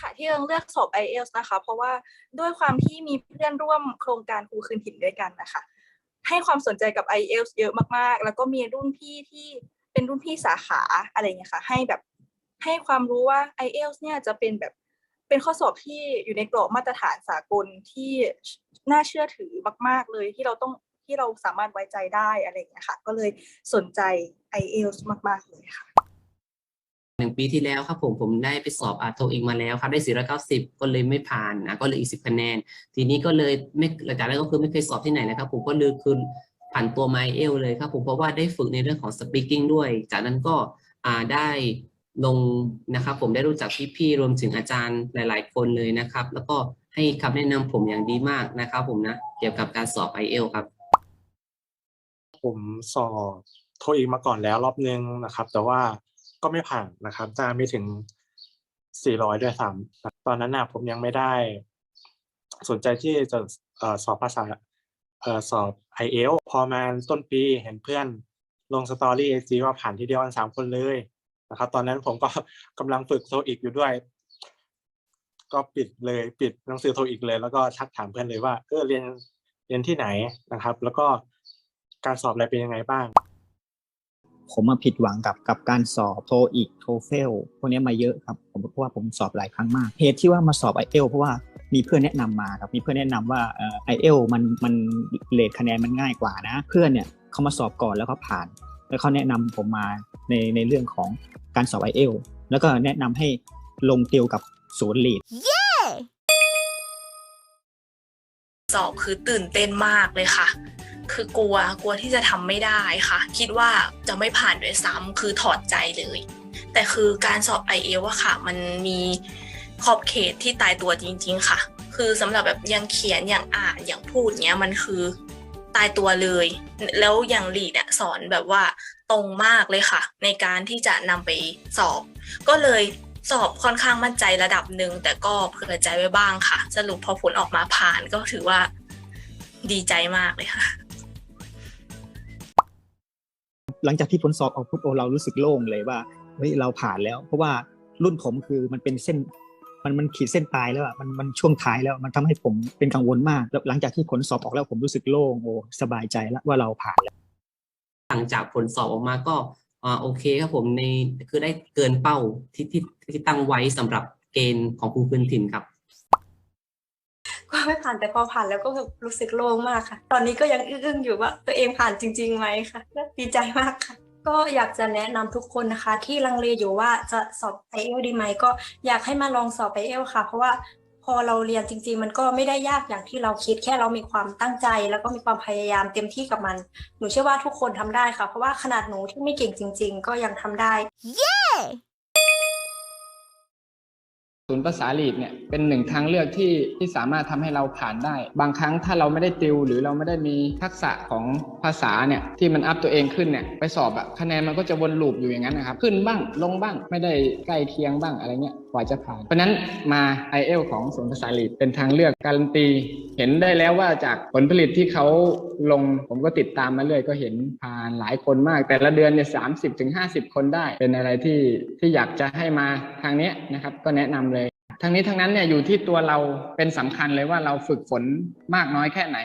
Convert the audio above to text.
ค่ะที่เลือกสอบ IELTS นะคะ เพราะว่าด้วยความที่มีเพื่อนร่วมโครงการครูคืนถิ่นด้วยกันนะคะ ให้ความสนใจกับ IELTS เยอะมากๆ แล้วก็มีรุ่นพี่ที่เป็นรุ่นพี่สาขาอะไรเงี้ยค่ะ ให้แบบให้ความรู้ว่า IELTS เนี่ยจะเป็นแบบเป็นข้อสอบที่อยู่ในกรอบมาตรฐานสากลที่น่าเชื่อถือมาก ๆ เลยที่เราต้องที่เราสามารถไว้ใจได้อะไรอย่างเงี้ยค่ะ ก็เลยสนใจ IELTS มาก ๆ เลยค่ะ ปีที่แล้วครับผมผมได้ไปสอบอาโทอีกมาแล้วครับได้490 ก็เลยไม่ผ่านนะก็เลยอีก 10คะแนน ทีนี้ก็เลยไม่หลังจากนั้นก็คือไม่เคยสอบที่ไหนนะครับผมก็เลยคือผ่านตัวไมเอลเลยครับผมเพราะว่าได้ฝึกในเรื่องของ speaking ด้วย จากนั้นก็ได้ลงนะครับผมได้รู้จักพี่ๆรวมถึงอาจารย์หลาย ๆ คนเลยนะครับ แล้วก็ให้คำแนะนำผมอย่างดีมากนะครับผมนะเกี่ยวกับการสอบ i อเอลครับ ผมสอบโทอีกมาก่อนแล้วรอบนึงนะครับ แต่ว่า ก็ไม่ผ่านนะครับจะไม่ถึง 400 ด้วยซ้ำตอนนั้นนะผมยังไม่ได้ สนใจที่จะสอบภาษาสอบ i อเอลพอมาต้นปีเห็นเพื่อนลงสตอรี่เอจีว่าผ่านทีเดียวกันสามคนเลยนะครับ ตอนนั้นผมก็กำลังฝึกโทอีกอยู่ด้วย ก็ปิดเลยปิดหนังสือโทอีกเลย แล้วก็ทักถามเพื่อนเลยว่าเออเรียนเรียนที่ไหนนะครับ แล้วก็การสอบอะไรเป็นยังไงบ้าง ผมมาผิดหวังกับกับการสอบโทอีกโทเฟลพวกนี้มาเยอะครับผมเพราะว่าผมสอบหลายครั้งมากเหตุที่ว่ามาสอบไอเอลเพราะว่ามีเพื่อนแนะนำมาครับมีเพื่อนแนะนำว่าไอเอลมันมันเลทคะแนนมันง่ายกว่านะ เพื่อนเนี่ยเขามาสอบก่อนแล้วเขาผ่าน แล้วเขาแนะนำผมมาในในเรื่องของการสอบไอเอลแล้วก็แนะนำให้ลงติวกับศูนย์ลีดสอบคือตื่นเต้นมากเลยค่ะ คือกลัวกลัวที่จะทำไม่ได้ค่ะ คิดว่าจะไม่ผ่านด้วยซ้ำคือถอดใจเลย แต่คือการสอบ i อเออะค่ะ มันมีขอบเขตที่ตายตัวจริง ๆ ค่ะ คือสำหรับแบบยังเขียนอย่างอ่านอย่างพูดเนี้ยมันคือตายตัวเลย แล้วอย่างลีดเนี่ยสอนแบบว่าตรงมากเลยค่ะ ในการที่จะนำไปสอบ ก็เลยสอบค่อนข้างมั่นใจระดับหนึ่งแต่ก็เผื่อใจไว้บ้างค่ะ สรุปพอผลออกมาผ่านก็ถือว่าดีใจมากเลยค่ะ หลังจากที่ผลสอบออกปุ๊บโอเรารู้สึกโล่งเลยว่าเฮ้ยเราผ่านแล้ว เพราะว่ารุ่นผมคือมันเป็นเส้น มันมันขีดเส้นตายแล้วอะมันมันช่วงท้ายแล้วมันทำให้ผมเป็นกังวลมากแล้วหลังจากที่ผลสอบออกแล้วผมรู้สึกโล่งโอ้สบายใจแล้วว่าเราผ่านแล้วหลังจากผลสอบออกมาก็อ่าโอเคครับผมในคือได้เกินเป้าที่ที่ที่ตั้งไว้สำหรับเกณฑ์ของครูพื้นถิ่นครับ ไม่ผ่านแต่พอผ่านแล้วก็แบบรู้สึกโล่งมากค่ะ ตอนนี้ก็ยังอึ้งๆอยู่ว่าตัวเองผ่านจริงๆไหมค่ะดีใจมากค่ะก็อยากจะแนะนำทุกคนนะคะ ที่ลังเลอยู่ว่าจะสอบ i อเอลดีไหมก็อยากให้มาลองสอบ i อเอลค่ะ เพราะว่าพอเราเรียนจริง ๆ มันก็ไม่ได้ยากอย่างที่เราคิดแค่เรามีความตั้งใจ แล้วก็มีความพยายามเต็มที่กับมัน หนูเชื่อว่าทุกคนทำได้ค่ะ เพราะว่าขนาดหนูที่ไม่เก่งจริง ๆ ก็ยังทำได้ ศูนย์ภาษาลีดเนี่ยเป็นหนึ่งทางเลือกที่ที่สามารถทำให้เราผ่านได้ บางครั้งถ้าเราไม่ได้ติว หรือเราไม่ได้มีทักษะของภาษาเนี่ยที่มันอัพตัวเองขึ้นเนี่ยไปสอบอะคะแนนมันก็จะวนลูปอยู่อย่างนั้นนะครับ ขึ้นบ้างลงบ้างไม่ได้ใกล้เคียงบ้างอะไรเงี้ย ว่าจะผ่าน เพราะนั้นมา i อเอลของศูนย์ภาษาลีดเป็นทางเลือกการันตี เห็นได้แล้วว่าจากผลผลิตที่เขาลงผมก็ติดตามมาเรื่อยก็เห็นผ่านหลายคนมาก แต่ละเดือนเนี่ยสามสิบถึงห้าสิบคนได้ เป็นอะไรที่ที่อยากจะให้มาทางนี้นะครับ ก็แนะนำเลยทั้งนี้ทั้งนั้นเนี่ยอยู่ที่ตัวเราเป็นสำคัญเลยว่าเราฝึกฝนมากน้อยแค่ไหน